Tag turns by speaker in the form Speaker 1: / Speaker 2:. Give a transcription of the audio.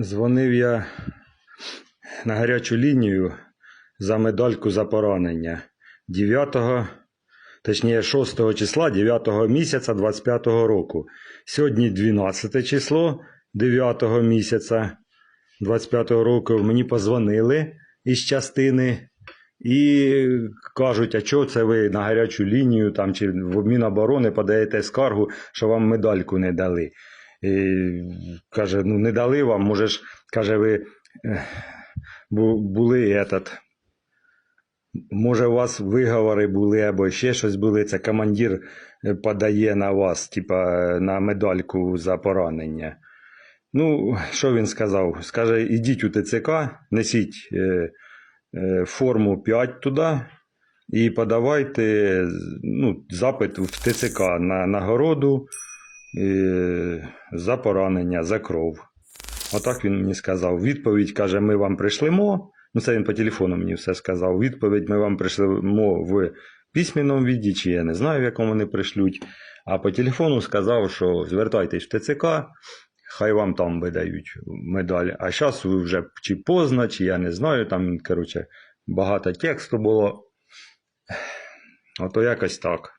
Speaker 1: Дзвонив я на гарячу лінію за медальку за поранення 9, точніше 6 числа 9 місяця 25 року. Сьогодні 12 число 9 місяця 25-го року. Мені позвонили із частини і кажуть, а чого це ви на гарячу лінію там, чи в Міноборони подаєте скаргу, що вам медальку не дали. Каже, ну не дали вам, може ж, каже, ви були этот, може, у вас виговори були або ще щось були. Це командир е, подає на вас, типа на медальку за поранення. Ну, що він сказав? Скаже, ідіть у ТЦК, несіть е, е, форму 5 туди і подавайте ну, запит в ТЦК на нагороду за поранення, за кров. Отак він мені сказав. Відповідь каже, ми вам прийшлемо. Ну, це він по телефону мені все сказав. Відповідь ми вам прийшлемо в письменному віді, чи я не знаю, в якому вони прийшлють. А по телефону сказав, що звертайтесь в ТЦК, хай вам там видають медаль. А зараз ви вже чи поздно, чи я не знаю, там, коротше, багато тексту було. Ото якось так.